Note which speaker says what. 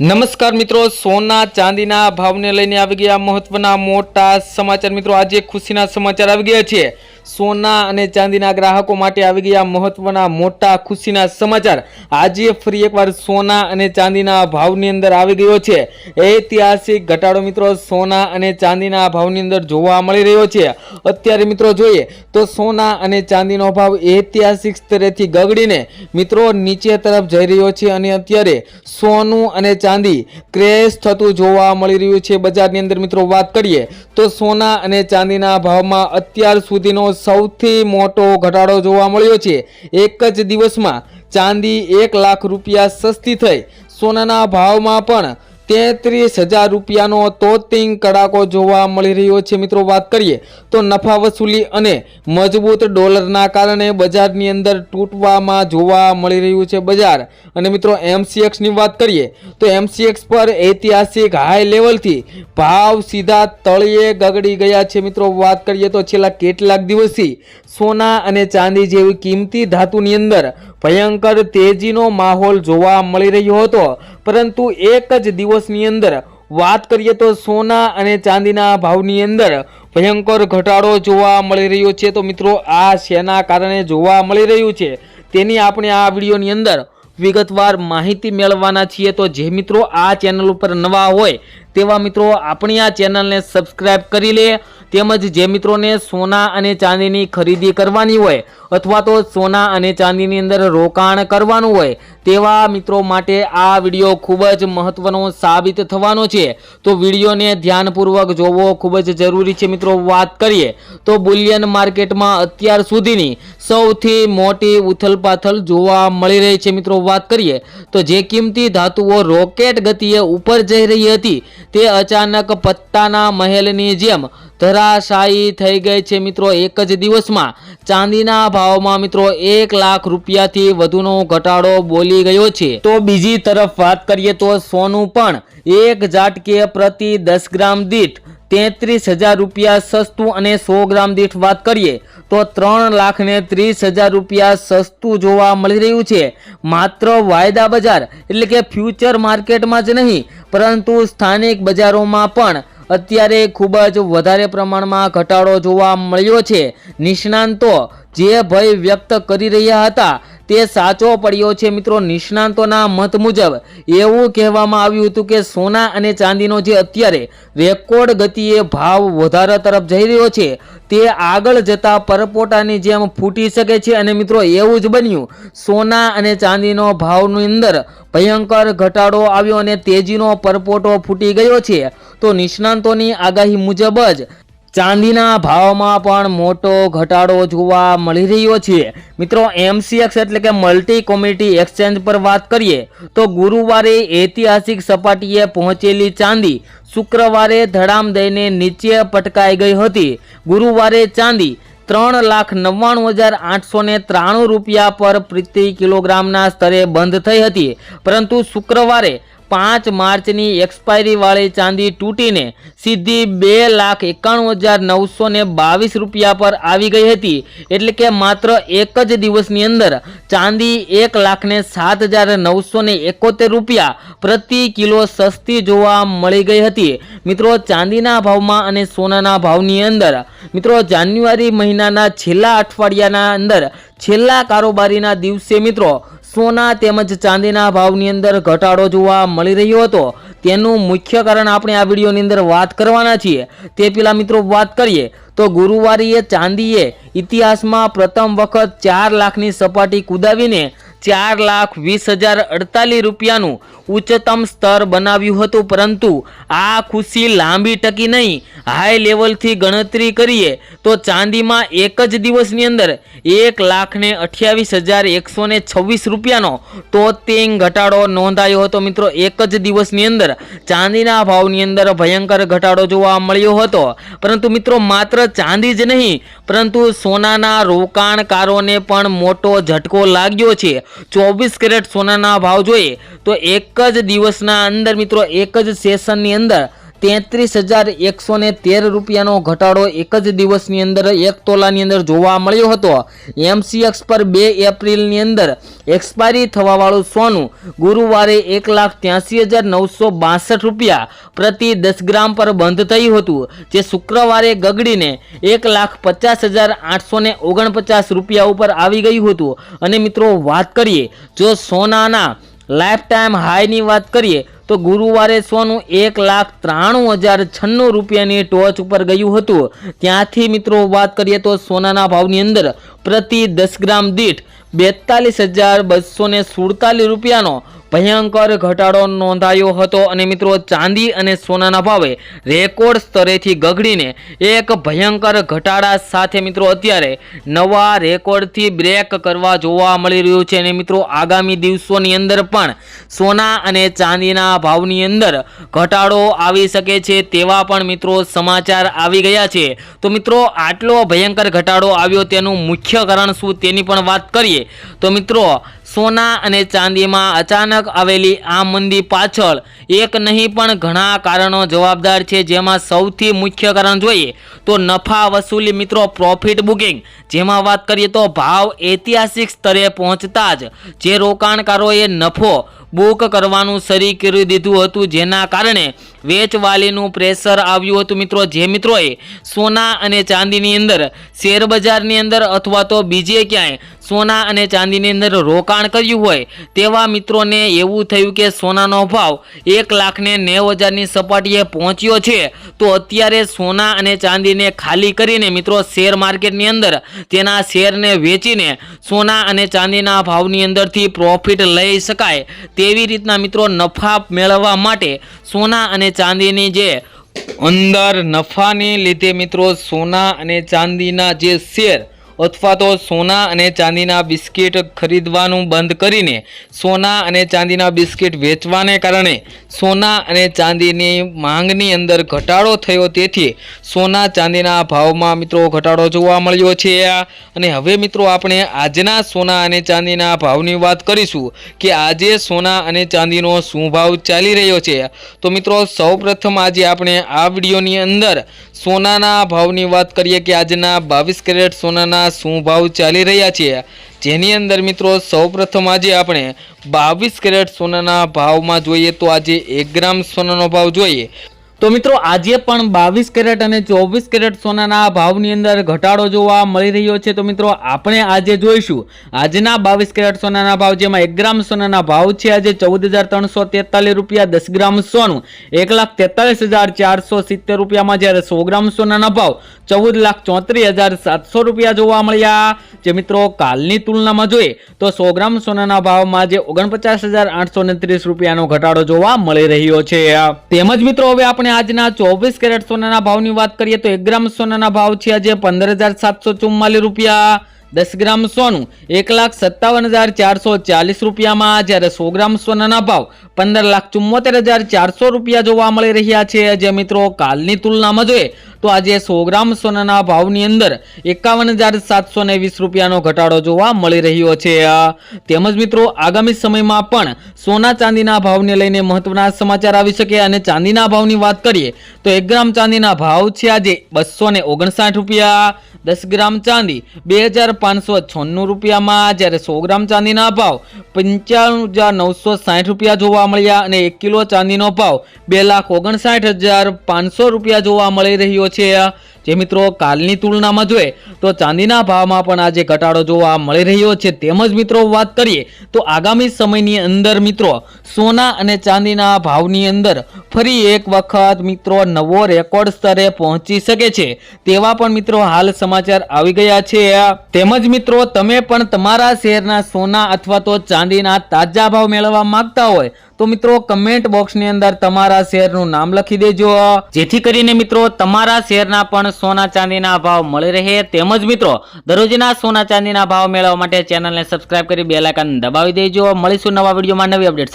Speaker 1: નમસ્કાર મિત્રો, સોના ચાંદીના ભાવને લઈને આવી ગયા મહત્વના મોટા સમાચાર. મિત્રો, આજે ખુશીના સમાચાર આવી ગયા છે. સોના અને ચાંદીના ગ્રાહકો માટે આવી ગયા મહત્વના મોટા ખુશીના સમાચાર. આજે ફરી એકવાર સોના અને ચાંદીના ભાવની અંદર આવી ગયો છે. ઐતિહાસિક ઘટાડો મિત્રો, સોના અને ચાંદીના ભાવની અંદર જોવા મળી રહ્યો છે. અત્યારે મિત્રો જોઈએ તો સોના અને ચાંદીનો ભાવ ઐતિહાસિક સ્તરેથી ગગડીને મિત્રો નીચે તરફ જઈ રહ્યો છે અને અત્યારે સોનું અને ચાંદી ક્રેશ થતું જોવા મળી રહ્યું છે. બજારની અંદર મિત્રો વાત કરીએ તો સોના અને ચાંદીના ભાવમાં અત્યાર સુધીનો સૌથી મોટો ઘટાડો જોવા મળ્યો છે. એક જ દિવસમાં ચાંદી એક લાખ રૂપિયા સસ્તી થઈ. સોનાના ભાવમાં પણ તેત્રીસ હજાર રૂપિયાનો તોતિંગ કડાકો જોવા મળી રહ્યો છે. મિત્રો, વાત કરીએ તો નફા વસૂલી અને મજબૂત ડોલરના કારણે બજારની અંદર તૂટવામાં જોવા મળી રહ્યું છે બજાર. અને મિત્રો એમસીએક્સની વાત કરીએ તો એમસીએક્સ પર ઐતિહાસિક હાઈ લેવલથી ભાવ સીધા તળિયે ગગડી ગયા છે. મિત્રો, વાત કરીએ તો છેલ્લા કેટલાક દિવસથી સોના અને ચાંદી જેવી કિંમતી ધાતુની અંદર ભયંકર તેજીનો માહોલ જોવા મળી રહ્યો હતો. પરંતુ એક જ દિવસની અંદર, વાત કરીએ તો સોના અને ચાંદીના ભાવની અંદર ભયંકર ઘટાડો જોવા મળી રહ્યો છે. તો મિત્રો, આ શેના કારણે જોવા મળી રહ્યું છે? તેની આપણે આ વિડીયોની અંદર વિગતવાર માહિતી મેળવવાના છીએ. તો જે મિત્રો આ ચેનલ ઉપર નવા હોય, તેવા મિત્રો આપણી આ ચેનલને સબસ્ક્રાઈબ કરી લે. તેમજ જે મિત્રોને સોના અને ચાંદીની ખરીદી કરવાની હોય અથવા તો સોના અને ચાંદીની અંદર રોકાણ કરવાનું હોય તેવા મિત્રો માટે આ વીડિયો ખૂબ જ મહત્વનો સાબિત થવાનો છે. તો વિડીયોને ધ્યાનપૂર્વક જોવો, ખૂબ જ જરૂરી છે મિત્રો વાત કરીએ. તો બુલિયન માર્કેટમાં અત્યાર સુધીની સૌથી મોટી ઉથલપાથલ જોવા મળી રહી છે મિત્રો વાત કરીએ તો જે કિંમતી ધાતુઓ રોકેટ ગતિએ ઉપર જઈ રહી હતી તે અચાનક પત્તાના મહેલની જેમ ધરાશાયી થઈ ગઈ છે મિત્રો એક જ દિવસમાં. ચાંદીના ભાવમાં મિત્રો એક લાખ રૂપિયાથી વધુનો ઘટાડો બોલી ગયો છે. તો બીજી તરફ વાત કરીએ તો સોનું પણ એક જાટકે પ્રતિ દસ ગ્રામ દીઠ તેત્રીસ હજાર રૂપિયા સસ્તું અને સો ગ્રામ દીઠ વાત કરીએ તો ત્રણ લાખ ને ત્રીસ હજાર રૂપિયા સસ્તું જોવા મળી રહ્યું છે. માત્ર વાયદા બજાર એટલે કે ફ્યુચર માર્કેટમાં જ નહીં, પરંતુ સ્થાનિક બજારોમાં પણ અત્યારે ખૂબ જ વધારે પ્રમાણમાં ઘટાડો જોવા મળ્યો છે. નિષ્ણાંતો જે ભય વ્યક્ત કરી રહ્યા હતા તે સાચો પડ્યો છે મિત્રો. નિષ્ણાંતોના મત મુજબ એવું કહેવામાં આવ્યું હતું કે સોના અને ચાંદીનો જે અત્યારે રેકોર્ડ ગતિએ ભાવ વધારા તરફ જઈ રહ્યો છે, તે આગળ જતા પરપોટાની જેમ ફૂટી શકે છે. અને મિત્રો, એવું જ બન્યું. સોના અને ચાંદીનો ભાવની અંદર ભયંકર ઘટાડો આવ્યો અને તેજીનો પરપોટો ફૂટી ગયો છે. તો નિષ્ણાંતોની આગાહી મુજબ જ ચાંદીના ભાવમાં પણ મોટો ઘટાડો જોવા મળી રહ્યો છે. મિત્રો એમસીએક્સ એટલે કે મલ્ટી કોમ્યુનિટી એક્સચેન્જ પર વાત કરીએ, તો ગુરુવારે ઐતિહાસિક સપાટીએ પહોંચેલી ચાંદી શુક્રવારે ધડામ દઈને નીચે પટકાઈ ગઈ હતી. ગુરુવારે ચાંદી ત્રણ લાખ નવ્વાણું હજાર આઠસો ને ત્રાણું રૂપિયા પર પ્રતિ કિલોગ્રામના સ્તરે બંધ થઈ હતી. પરંતુ શુક્રવારે પાંચ માર્ચની એક્સપાયરીવાળી ચાંદી તૂટીને સીધી બે લાખ એકાણું હજાર નવસો ને બાવીસ રૂપિયા પર આવી ગઈ હતી. એટલે કે માત્ર એક જ દિવસની અંદર ચાંદી એક લાખને સાત હજાર નવસો ને એકોતેર રૂપિયા પ્રતિ કિલો સસ્તી જોવા મળી ગઈ હતી. મિત્રો, ચાંદીના ભાવમાં અને સોનાના ભાવની અંદર, મિત્રો, જાન્યુઆરી મહિનાના છેલ્લા અઠવાડિયાના અંદર છેલ્લા કારોબારીના દિવસે, મિત્રો સોના તેમજ ચાંદીના ભાવની અંદર ઘટાડો જોવા મળી રહ્યો હતો. તેનું મુખ્ય કારણ આપણે આ વિડીયોની અંદર વાત કરવાના છીએ. તે પેલા મિત્રો વાત કરીએ તો ગુરુવારીએ ચાંદીએ ઇતિહાસમાં પ્રથમ વખત ચાર લાખની સપાટી કુદાવીને ચાર લાખ વીસ હજાર અડતાલીસ રૂપિયાનું ઉચ્ચતમ સ્તર બનાવ્યું હતું, પરંતુ આ ખુશી લાંબી ટકી નહીં. હાઈ લેવલથી ગણતરી કરીએ તો ચાંદીમાં એક જ દિવસની અંદર એક લાખને અઠ્યાવીસ હજાર એકસો ને છવ્વીસ રૂપિયાનો તોતેંગ ઘટાડો નોંધાયો હતો. મિત્રો, એક જ દિવસની અંદર ચાંદીના ભાવની અંદર ભયંકર ઘટાડો જોવા મળ્યો હતો. પરંતુ મિત્રો, માત્ર ચાંદી જ નહીં, પરંતુ સોનાના રોકાણકારોને પણ મોટો ઝટકો લાગ્યો છે. ચોવીસ કેરેટ સોનાના ભાવ જોઈએ તો એક જ દિવસના અંદર મિત્રો, એક જ સેશનની અંદર તેત્રીસ હજાર એકસો ને તેર રૂપિયાનો ઘટાડો એક જ દિવસની અંદર, એક તોલાની અંદર જોવા મળ્યો હતો. એમસીએક્સ પર બે એપ્રિલની અંદર એક્સપાયરી થવાવાળું સોનું ગુરુવારે એક લાખ ત્યાંસી હજાર નવસો બાસઠ રૂપિયા પ્રતિ દસ ગ્રામ પર બંધ થયું હતું, જે શુક્રવારે ગગડીને એક લાખ પચાસ હજાર આઠસો ઓગણપચાસ રૂપિયા ઉપર આવી ગયું હતું. અને મિત્રો, વાત કરીએ, જો સોનાના લાઈફ ટાઈમ હાઈની વાત કરીએ, તો ગુરુવારે સોનું એક લાખ ત્રાણું હજાર છન્નું રૂપિયાની ટોચ ઉપર ગયું હતું. ત્યાંથી મિત્રો વાત કરીએ તો સોનાના ભાવની અંદર પ્રતિ દસ ગ્રામ દીઠ બેતાલીસ હજાર બસો સુડતાલીસ રૂપિયાનો ભયંકર ઘટાડો નોંધાયો હતો અને મિત્રો ચાંદી અને સોનાના ભાવે રેકોર્ડ સ્તરેથી ગગડીને એક ભયંકર ઘટાડા સાથે મિત્રો અત્યારે નવા રેકોર્ડથી બ્રેક કરવા જોવા મળી રહ્યું છે અને મિત્રો આગામી દિવસોની અંદર પણ સોના અને ચાંદીના ભાવની અંદર ઘટાડો આવી શકે છે તેવા પણ મિત્રો સમાચાર આવી ગયા છે. તો મિત્રો આટલો ભયંકર ઘટાડો આવ્યો તેનું મુખ્ય કારણ શું તેની પણ વાત કરીએ. તો મિત્રો સોના અને ચાંદીમાં અચાનક આવેલી આ મંદી પાછળ એક નહીં પણ ઘણા કારણો જવાબદાર છે. જેમાં સૌથી મુખ્ય કારણ જોઈએ તો નફા વસૂલી મિત્રો પ્રોફિટ બુકિંગ જેમાં વાત કરીએ તો ભાવ ઐતિહાસિક સ્તરે પહોંચતા જ જે રોકાણકારોએ નફો બુક કરવાનું શરૂ કરી દીધું હતું, જેના કારણે વેચવાલીનું પ્રેશર આવ્યું હતું. મિત્રો, જે મિત્રોએ સોના અને ચાંદીની અંદર શેર બજારની અંદર અથવા તો બીજે ક્યાંય સોના અને ચાંદીની અંદર રોકાણ કર્યું હોય, તેવા મિત્રોને એવું થયું કે સોનાનો ભાવ એક લાખને નેવ હજારની સપાટીએ પહોંચ્યો છે. તો અત્યારે સોના અને ચાંદીને ખાલી કરીને મિત્રો, શેર માર્કેટની અંદર તેના શેરને વેચીને સોના અને ચાંદીના ભાવની અંદરથી પ્રોફિટ લઈ શકાય તેવી રીતના મિત્રો નફા મેળવવા માટે સોના અને ચાંદીની જે અંદર નફાને લીધે મિત્રો સોના અને ચાંદીના જે શેર અથવા તો સોના અને ચાંદીના બિસ્કિટ ખરીદવાનું બંધ કરીને સોના અને ચાંદીના બિસ્કિટ વેચવાને કારણે સોના અને ચાંદીની માંગની અંદર ઘટાડો થયો. તેથી સોના ચાંદીના ભાવમાં મિત્રો ઘટાડો જોવા મળ્યો છે. અને હવે મિત્રો આપણે આજના સોના અને ચાંદીના ભાવની વાત કરીશું કે આજે સોના અને ચાંદીનો શું ભાવ ચાલી રહ્યો છે. તો મિત્રો સૌપ્રથમ આજે આપણે આ વિડીયોની અંદર સોનાના ભાવની વાત કરીએ કે આજના બાવીસ કેરેટ સોનાના શું ભાવ ચાલી રહ્યા છે? જેની અંદર મિત્રો સૌપ્રથમ આજે આપણે બાવીસ કેરેટ સોનાના ભાવમાં જોઈએ તો આજે એક ગ્રામ સોનાનો ભાવ જોઈએ. તો મિત્રો, આજે પણ બાવીસ કેરેટ અને ચોવીસ કેરેટ સોનાના ભાવની અંદર ઘટાડો જોવા મળી રહ્યો છે. તો મિત્રો, આપણે આજે જોઈશું. આજના બાવીસ કેરેટ સોનાના ભાવ જેમાં એક ગ્રામ સોનાના ભાવ છે. આજે ચૌદ હજાર ત્રણસો તેતાલીસ રૂપિયા દસ ગ્રામ સોનું. એક લાખ તેતાલીસ હજાર ચારસો સિત્તેર રૂપિયામાં જ્યારે સો ગ્રામ સોનાના ભાવ ચૌદ લાખ ચોત્રીસ હજાર સાતસો રૂપિયા જોવા મળ્યા. જે મિત્રો, કાલની તુલનામાં જોઈએ તો સો ગ્રામ સોનાના ભાવમાં આજે ઓગણપચાસ હજાર આઠસો ત્રીસ રૂપિયાનો ઘટાડો જોવા મળી રહ્યો છે. તેમજ મિત્રો, હવે આપણે આજના ચોવીસ કેરેટ સોનાના ભાવની વાત કરીએ તો એક ગ્રામ સોનાના ભાવ છે આજે પંદર રૂપિયા. દસ ગ્રામ સોનું, એક લાખ સત્તાવન હજાર ચારસો ચાલીસ રૂપિયામાં જ્યારે સો ગ્રામ સોનાના ભાવ પંદર લાખ ચુમ્મોતેર હજાર ચારસો રૂપિયા જોવા મળી રહ્યા છે. જે મિત્રો, કાલની તુલનામાં જોઈએ તો આજે સો ગ્રામ સોનાના ભાવની અંદર એકાવન હજાર સાતસો ને વીસ રૂપિયાનો ઘટાડો જોવા મળી રહ્યો છે. તેમજ મિત્રો, આગામી સમયમાં પણ સોના ચાંદીના ભાવને લઈને મહત્વના સમાચાર આવી શકે અને ચાંદીના ભાવની વાત કરીએ તો એક ગ્રામ ચાંદીના ભાવ છે આજે બસો ઓગણસાઠ રૂપિયા દસ ગ્રામ ચાંદી, બે હજાર પાંચસો છન્નું રૂપિયામાં જ્યારે સો ગ્રામ ચાંદીના ભાવ, પંચાણું હજાર નવસો સાઠ રૂપિયા જોવા મળ્યા અને એક કિલો ચાંદીનો ભાવ બે લાખ ઓગણસાઠ હજાર પાંચસો રૂપિયા જોવા મળી રહ્યો છે. જે મિત્રો કાલની તુલનામાં જોઈએ તો ચાંદીના ભાવમાં પણ આજે ઘટાડો જોવા મળી રહ્યો છે. તેમજ મિત્રો વાત કરીએ તો આગામી સમયની અંદર મિત્રો સોના અને ચાંદીના ભાવની અંદર ફરી એક વખત મિત્રો નવો રેકોર્ડ સ્તરે પહોંચી શકે છે. તેવા પણ મિત્રો હાલ સમાચાર આવી ગયા છે. તેમજ મિત્રો તમે પણ તમારા શહેરના સોના અથવા તો ચાંદીના તાજા ભાવ મેળવવા માંગતા હોય તો મિત્રો કમેન્ટ બોક્સની અંદર તમારા શેરનું નામ લખી દેજો. જેથી કરીને મિત્રો, તમારા શેરના પણ સોના ચાંદીના ભાવ મળી રહે. તેમજ મિત્રો, દરરોજના સોના ચાંદીના ભાવ મેળવવા માટે ચેનલને સબસ્ક્રાઇબ કરી આઇકન દબાવી દેજો. મળીશું નવા વિડીયોમાં નવી અપડેટ